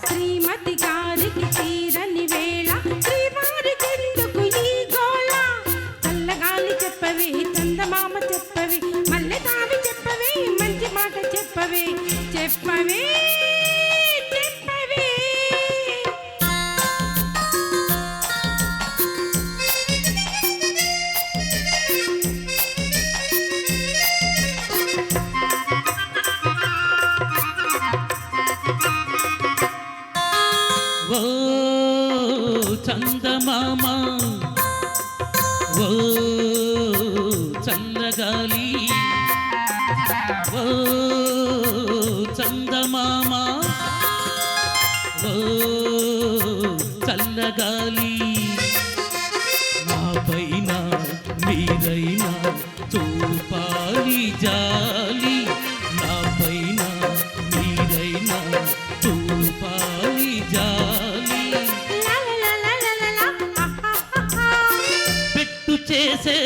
శ్రీమతి గారికి తీరని వేళ శ్రీవారి ఎందుకు ఈ గోళ. చల్లగాలి చెప్పవే చందమామ చెప్పవే. చందమామ. ఓ చల్లగాలి ఓ చందమామ. ఓ చల్లగాలి చేసే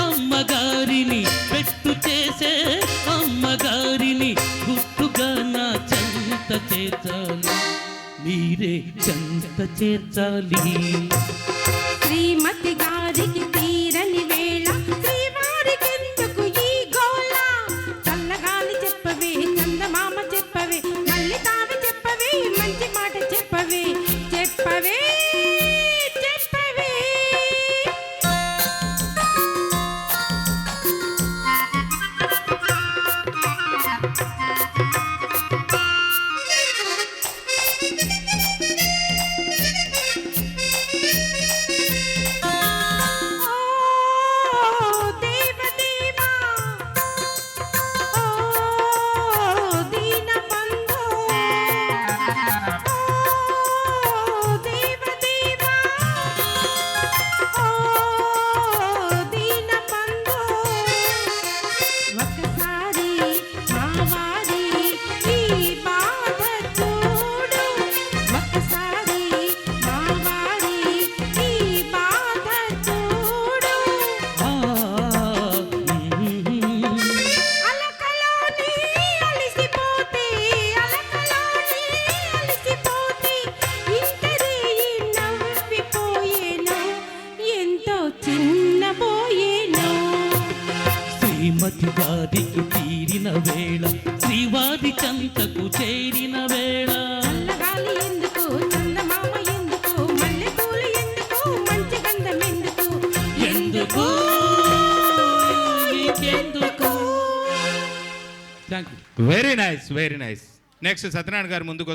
అమ్మగారిని పెట్టు చేసే అమ్మగారిని గుట్టుగా నా చెంత చేర్చాలి. మీరే చెంత చేర్చాలి. శ్రీమతి గారికి తీరని వేళ శ్రీవారికి ఈ గోళ? చల్లగాలి చెప్పవే చందమామ చెప్పవే మళ్ళీ తావి చెప్పవే మంచి మాట శ్రీమతి గారికి తీరిన వేళ శ్రీవారి చంతకు చేరిన వేళ. చల్లగాలి ఎందుకు? చందమామ ఎందుకు? మల్లెపూలు ఎందుకు? మంచి గంధం ఎందుకు? ఎందుకు? ఇంకెందుకు thank you very nice very nice next Satyanarayana garu ముందుకు